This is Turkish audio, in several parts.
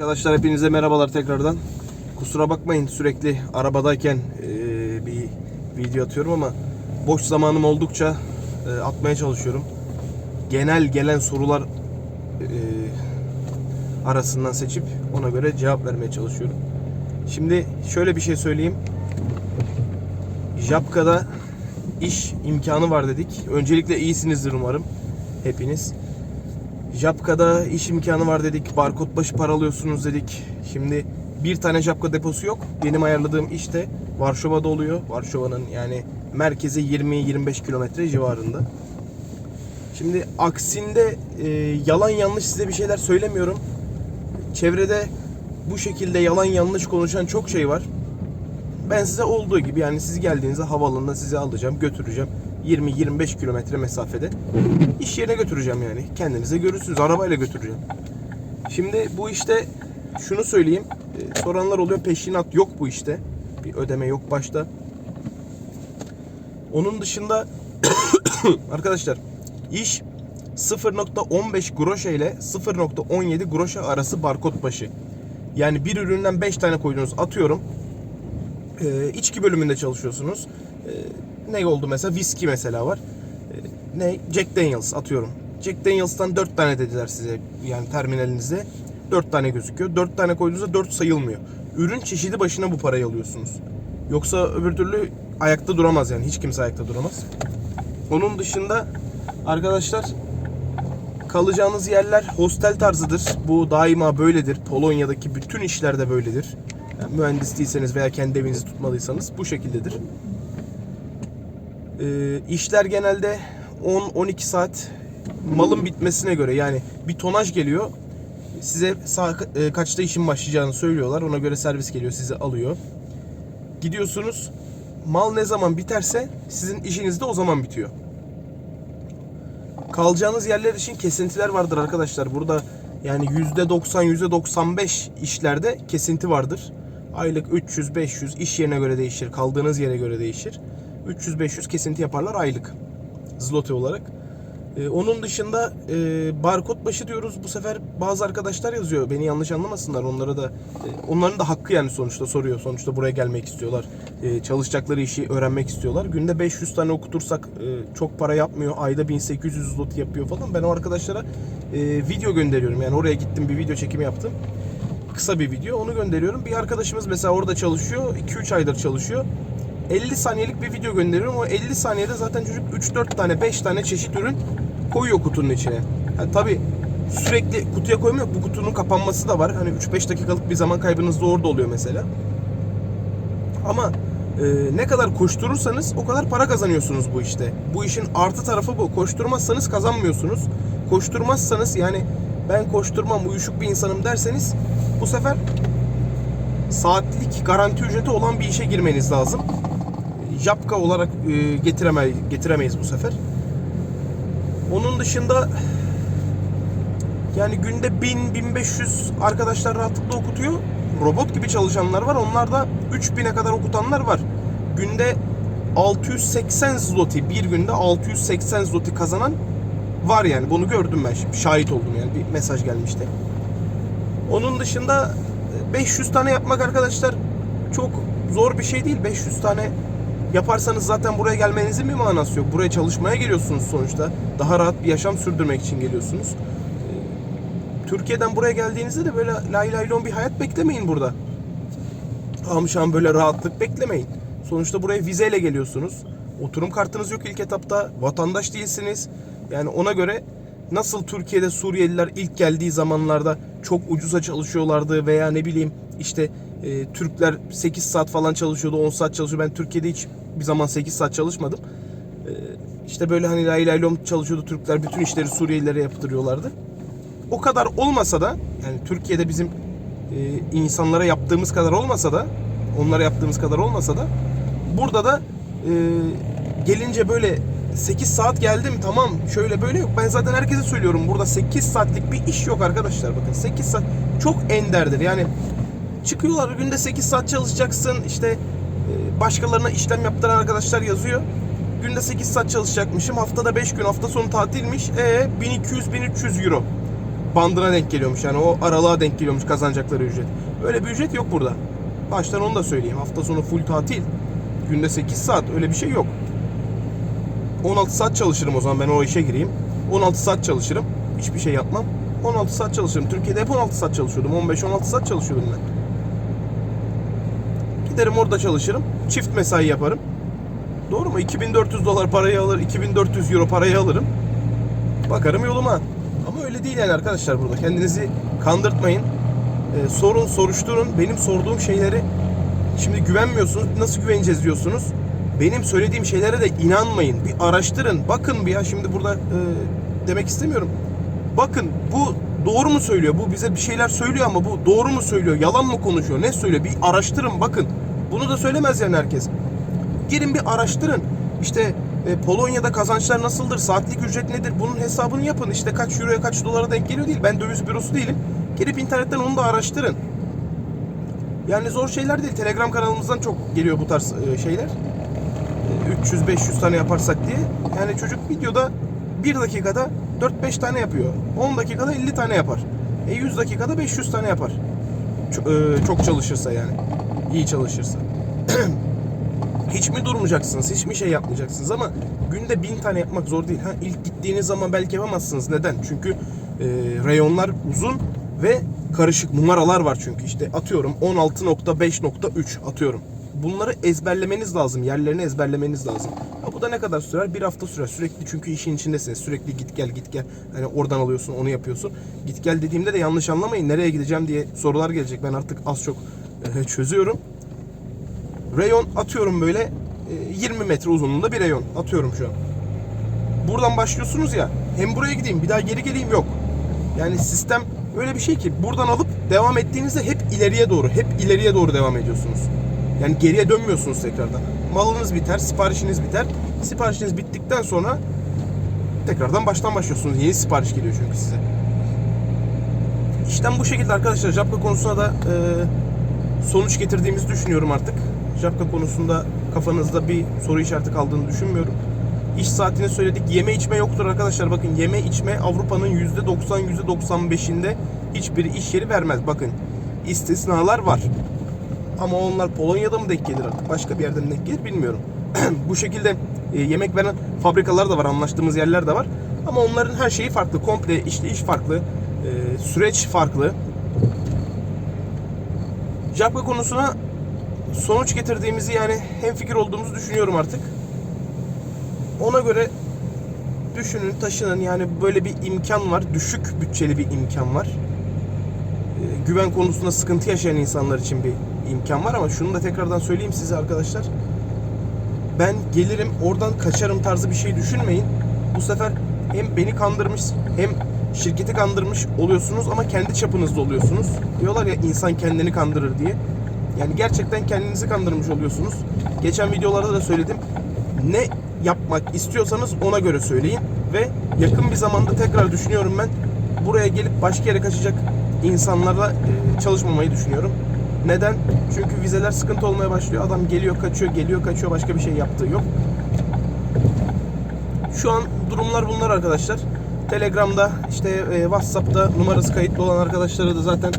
Arkadaşlar hepinize merhabalar tekrardan. Kusura bakmayın sürekli arabadayken e, bir video atıyorum ama boş zamanım oldukça e, atmaya çalışıyorum. Genel gelen sorular e, arasından seçip ona göre cevap vermeye çalışıyorum. Şimdi şöyle bir şey söyleyeyim. Japka'da iş imkanı var dedik. Öncelikle iyisinizdir umarım hepiniz. Japka'da iş imkanı var dedik. Barkod başı para alıyorsunuz dedik. Şimdi bir tane Japka deposu yok. Benim ayarladığım iş de Varşova'da oluyor. Varşova'nın yani merkezi 20-25 kilometre civarında. Şimdi aksinde e, yalan yanlış size bir şeyler söylemiyorum. Çevrede bu şekilde yalan yanlış konuşan çok şey var. Ben size olduğu gibi yani siz geldiğinizde havaalanına sizi alacağım, götüreceğim. 20-25 kilometre mesafede iş yerine götüreceğim yani. Kendinize görürsünüz. Arabayla götüreceğim. Şimdi bu işte şunu söyleyeyim. e, soranlar oluyor peşinat yok bu işte. Bir ödeme yok başta. Onun dışında arkadaşlar iş 0.15 groşe ile 0.17 groşe arası barkod başı. Yani bir üründen 5 tane koydunuz atıyorum. Ee, içki bölümünde çalışıyorsunuz. Ee, ne oldu mesela? Viski mesela var. Ee, ne? Jack Daniels atıyorum. Jack Daniels'tan 4 tane dediler size yani terminalinizde. 4 tane gözüküyor. 4 tane koyduğunuzda 4 sayılmıyor. Ürün çeşidi başına bu parayı alıyorsunuz. Yoksa öbür türlü ayakta duramaz yani. Hiç kimse ayakta duramaz. Onun dışında arkadaşlar kalacağınız yerler hostel tarzıdır. Bu daima böyledir. Polonya'daki bütün işlerde böyledir. Yani mühendis değilseniz veya kendi evinizi tutmadıysanız bu şekildedir. Ee, işler genelde 10-12 saat malın bitmesine göre yani bir tonaj geliyor. Size sağ, e, kaçta işin başlayacağını söylüyorlar. Ona göre servis geliyor sizi alıyor. Gidiyorsunuz. Mal ne zaman biterse sizin işiniz de o zaman bitiyor. Kalacağınız yerler için kesintiler vardır arkadaşlar. Burada yani %90 %95 işlerde kesinti vardır. Aylık 300-500 iş yerine göre değişir. Kaldığınız yere göre değişir. 300-500 kesinti yaparlar aylık. Zloty olarak. Ee, onun dışında e, barkod başı diyoruz. Bu sefer bazı arkadaşlar yazıyor. Beni yanlış anlamasınlar. Onlara da e, onların da hakkı yani sonuçta soruyor. Sonuçta buraya gelmek istiyorlar. E, çalışacakları işi öğrenmek istiyorlar. Günde 500 tane okutursak e, çok para yapmıyor. Ayda 1800 zloty yapıyor falan. Ben o arkadaşlara e, video gönderiyorum. Yani oraya gittim bir video çekimi yaptım. Kısa bir video. Onu gönderiyorum. Bir arkadaşımız mesela orada çalışıyor. 2-3 aydır çalışıyor. 50 saniyelik bir video gönderiyorum. O 50 saniyede zaten çocuk 3-4 tane 5 tane çeşit ürün koyuyor kutunun içine. Yani tabi sürekli kutuya koymuyor. Bu kutunun kapanması da var. Hani 3-5 dakikalık bir zaman kaybınız da orada oluyor mesela. Ama e, ne kadar koşturursanız o kadar para kazanıyorsunuz bu işte. Bu işin artı tarafı bu. Koşturmazsanız kazanmıyorsunuz. Koşturmazsanız yani ben koşturmam uyuşuk bir insanım derseniz bu sefer saatlik garanti ücreti olan bir işe girmeniz lazım. Japka olarak e, getireme, getiremeyiz bu sefer. Onun dışında yani günde 1000-1500 arkadaşlar rahatlıkla okutuyor. Robot gibi çalışanlar var. Onlar da 3000'e kadar okutanlar var. Günde 680 zloty bir günde 680 zloty kazanan var yani. Bunu gördüm ben şimdi. Şahit oldum yani. Bir mesaj gelmişti. Onun dışında 500 tane yapmak arkadaşlar çok zor bir şey değil. 500 tane yaparsanız zaten buraya gelmenizin bir manası yok. Buraya çalışmaya geliyorsunuz sonuçta. Daha rahat bir yaşam sürdürmek için geliyorsunuz. Ee, Türkiye'den buraya geldiğinizde de böyle lay lay lon bir hayat beklemeyin burada. Amşan böyle rahatlık beklemeyin. Sonuçta buraya vizeyle geliyorsunuz. Oturum kartınız yok ilk etapta. Vatandaş değilsiniz. Yani ona göre nasıl Türkiye'de Suriyeliler ilk geldiği zamanlarda çok ucuza çalışıyorlardı veya ne bileyim işte e, Türkler 8 saat falan çalışıyordu 10 saat çalışıyor. Ben Türkiye'de hiç bir zaman 8 saat çalışmadım. E, işte böyle hani lay lay lom çalışıyordu Türkler bütün işleri Suriyelilere yaptırıyorlardı. O kadar olmasa da yani Türkiye'de bizim e, insanlara yaptığımız kadar olmasa da onlara yaptığımız kadar olmasa da burada da e, gelince böyle 8 saat geldim tamam şöyle böyle yok. Ben zaten herkese söylüyorum burada 8 saatlik bir iş yok arkadaşlar bakın 8 saat çok enderdir yani çıkıyorlar günde 8 saat çalışacaksın işte başkalarına işlem yaptıran arkadaşlar yazıyor. Günde 8 saat çalışacakmışım haftada 5 gün hafta sonu tatilmiş e 1200-1300 euro. bandına denk geliyormuş. Yani o aralığa denk geliyormuş kazanacakları ücret. Öyle bir ücret yok burada. Baştan onu da söyleyeyim. Hafta sonu full tatil. Günde 8 saat öyle bir şey yok. 16 saat çalışırım o zaman ben o işe gireyim. 16 saat çalışırım. Hiçbir şey yapmam. 16 saat çalışırım. Türkiye'de hep 16 saat çalışıyordum. 15-16 saat çalışıyordum ben. Giderim orada çalışırım. Çift mesai yaparım. Doğru mu? 2400 dolar parayı alır, 2400 euro parayı alırım. Bakarım yoluma. Ama öyle değil yani arkadaşlar burada. Kendinizi kandırtmayın. Ee, sorun, soruşturun. Benim sorduğum şeyleri şimdi güvenmiyorsunuz. Nasıl güveneceğiz diyorsunuz. Benim söylediğim şeylere de inanmayın. Bir araştırın. Bakın bir ya şimdi burada e, demek istemiyorum. Bakın bu doğru mu söylüyor? Bu bize bir şeyler söylüyor ama bu doğru mu söylüyor? Yalan mı konuşuyor? Ne söylüyor? Bir araştırın bakın. Bunu da söylemez yani herkes. Girin bir araştırın. İşte e, Polonya'da kazançlar nasıldır? Saatlik ücret nedir? Bunun hesabını yapın. İşte kaç euroya kaç dolara denk geliyor değil. Ben döviz bürosu değilim. Girip internetten onu da araştırın. Yani zor şeyler değil. Telegram kanalımızdan çok geliyor bu tarz e, şeyler. E, 300-500 tane yaparsak diye. Yani çocuk videoda 1 dakikada 4-5 tane yapıyor. 10 dakikada 50 tane yapar. E 100 dakikada 500 tane yapar. Ç- e, çok çalışırsa yani. İyi çalışırsa. Hiç mi durmayacaksınız? Hiç mi şey yapmayacaksınız? Ama günde bin tane yapmak zor değil. Ha, ilk gittiğiniz zaman belki yapamazsınız. Neden? Çünkü e, reyonlar uzun ve karışık numaralar var çünkü. işte atıyorum 16.5.3 atıyorum. Bunları ezberlemeniz lazım. Yerlerini ezberlemeniz lazım. Ha, bu da ne kadar sürer? Bir hafta sürer. Sürekli çünkü işin içindesiniz. Sürekli git gel git gel. Hani oradan alıyorsun onu yapıyorsun. Git gel dediğimde de yanlış anlamayın. Nereye gideceğim diye sorular gelecek. Ben artık az çok e, çözüyorum. Reyon atıyorum böyle e, 20 metre uzunluğunda bir reyon atıyorum şu an. Buradan başlıyorsunuz ya hem buraya gideyim bir daha geri geleyim yok. Yani sistem öyle bir şey ki buradan alıp devam ettiğinizde hep ileriye doğru hep ileriye doğru devam ediyorsunuz. Yani geriye dönmüyorsunuz tekrardan. Malınız biter, siparişiniz biter. Siparişiniz bittikten sonra tekrardan baştan başlıyorsunuz. Yeni sipariş geliyor çünkü size. İşten bu şekilde arkadaşlar Japka konusuna da e, sonuç getirdiğimizi düşünüyorum artık. Japka konusunda kafanızda bir soru işareti kaldığını düşünmüyorum. İş saatini söyledik. Yeme içme yoktur arkadaşlar. Bakın yeme içme Avrupa'nın %90 %95'inde hiçbir iş yeri vermez. Bakın istisnalar var. Ama onlar Polonya'da mı denk gelir artık? Başka bir yerden denk gelir bilmiyorum. Bu şekilde e, yemek veren fabrikalar da var. Anlaştığımız yerler de var. Ama onların her şeyi farklı. Komple işte iş farklı. e, süreç farklı. Japka konusuna sonuç getirdiğimizi yani hem fikir olduğumuzu düşünüyorum artık. Ona göre düşünün, taşının yani böyle bir imkan var. Düşük bütçeli bir imkan var. Ee, güven konusunda sıkıntı yaşayan insanlar için bir imkan var ama şunu da tekrardan söyleyeyim size arkadaşlar. Ben gelirim oradan kaçarım tarzı bir şey düşünmeyin. Bu sefer hem beni kandırmış hem şirketi kandırmış oluyorsunuz ama kendi çapınızda oluyorsunuz. Diyorlar ya insan kendini kandırır diye. Yani gerçekten kendinizi kandırmış oluyorsunuz. Geçen videolarda da söyledim. Ne yapmak istiyorsanız ona göre söyleyin ve yakın bir zamanda tekrar düşünüyorum ben buraya gelip başka yere kaçacak insanlarla e, çalışmamayı düşünüyorum. Neden? Çünkü vizeler sıkıntı olmaya başlıyor. Adam geliyor, kaçıyor, geliyor, kaçıyor. Başka bir şey yaptığı yok. Şu an durumlar bunlar arkadaşlar. Telegram'da işte e, WhatsApp'ta numarası kayıtlı olan arkadaşlara da zaten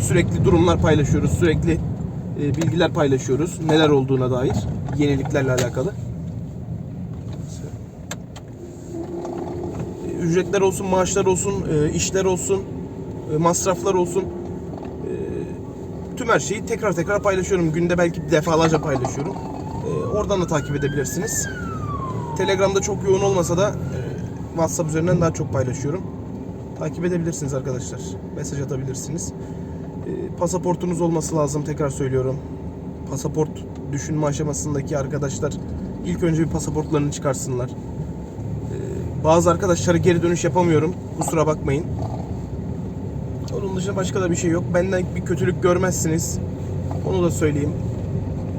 sürekli durumlar paylaşıyoruz. Sürekli e, bilgiler paylaşıyoruz. Neler olduğuna dair yeniliklerle alakalı. E, Ücretler olsun, maaşlar olsun, e, işler olsun, masraflar olsun. Tüm her şeyi tekrar tekrar paylaşıyorum. Günde belki defalarca paylaşıyorum. Oradan da takip edebilirsiniz. Telegram'da çok yoğun olmasa da WhatsApp üzerinden daha çok paylaşıyorum. Takip edebilirsiniz arkadaşlar. Mesaj atabilirsiniz. Pasaportunuz olması lazım tekrar söylüyorum. Pasaport düşünme aşamasındaki arkadaşlar ilk önce bir pasaportlarını çıkarsınlar. E, bazı arkadaşlara geri dönüş yapamıyorum. Kusura bakmayın. Onun dışında başka da bir şey yok. Benden bir kötülük görmezsiniz. Onu da söyleyeyim.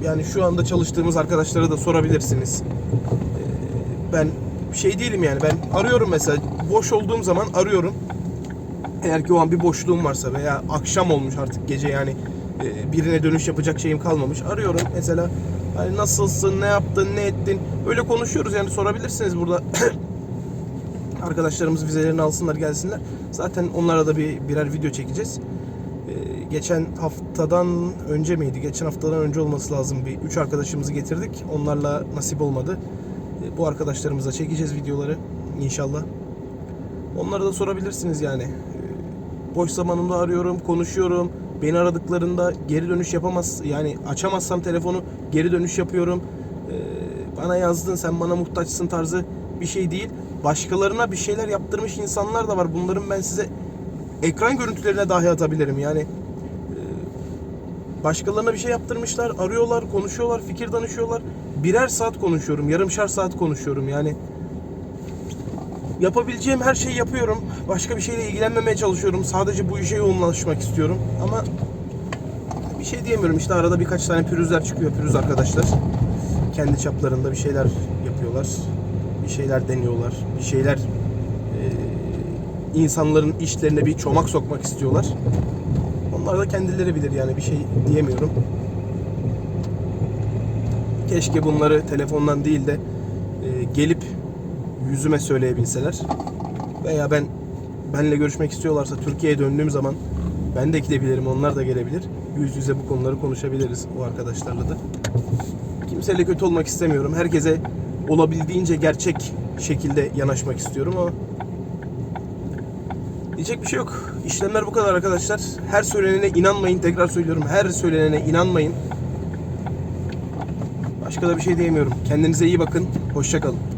Yani şu anda çalıştığımız arkadaşlara da sorabilirsiniz. E, ben şey değilim yani ben arıyorum mesela boş olduğum zaman arıyorum. Eğer ki o an bir boşluğum varsa veya akşam olmuş artık gece yani e, birine dönüş yapacak şeyim kalmamış. Arıyorum mesela hani nasılsın, ne yaptın, ne ettin? Öyle konuşuyoruz yani sorabilirsiniz burada. Arkadaşlarımız vizelerini alsınlar gelsinler. Zaten onlara da bir birer video çekeceğiz. Ee, geçen haftadan önce miydi? Geçen haftadan önce olması lazım. Bir üç arkadaşımızı getirdik. Onlarla nasip olmadı. Ee, bu arkadaşlarımıza çekeceğiz videoları inşallah. Onlara da sorabilirsiniz yani. Boş zamanımda arıyorum, konuşuyorum. Beni aradıklarında geri dönüş yapamaz yani açamazsam telefonu geri dönüş yapıyorum. Ee, bana yazdın sen bana muhtaçsın tarzı bir şey değil. Başkalarına bir şeyler yaptırmış insanlar da var. Bunların ben size ekran görüntülerine dahi atabilirim. Yani e, başkalarına bir şey yaptırmışlar, arıyorlar, konuşuyorlar, fikir danışıyorlar. Birer saat konuşuyorum, yarımşar saat konuşuyorum. Yani yapabileceğim her şeyi yapıyorum. Başka bir şeyle ilgilenmemeye çalışıyorum. Sadece bu işe yoğunlaşmak istiyorum. Ama bir şey diyemiyorum. İşte arada birkaç tane pürüzler çıkıyor. Pürüz arkadaşlar. Kendi çaplarında bir şeyler yapıyorlar. Bir şeyler deniyorlar. Bir şeyler e, insanların işlerine bir çomak sokmak istiyorlar. Onlar da kendileri bilir yani bir şey diyemiyorum. Keşke bunları telefondan değil de e, gelip yüzüme söyleyebilseler. Veya ben benle görüşmek istiyorlarsa Türkiye'ye döndüğüm zaman ben de gidebilirim, onlar da gelebilir. Yüz yüze bu konuları konuşabiliriz o arkadaşlarla da. Kimseyle kötü olmak istemiyorum. Herkese olabildiğince gerçek şekilde yanaşmak istiyorum ama diyecek bir şey yok. İşlemler bu kadar arkadaşlar. Her söylenene inanmayın. Tekrar söylüyorum. Her söylenene inanmayın. Başka da bir şey diyemiyorum. Kendinize iyi bakın. Hoşça kalın.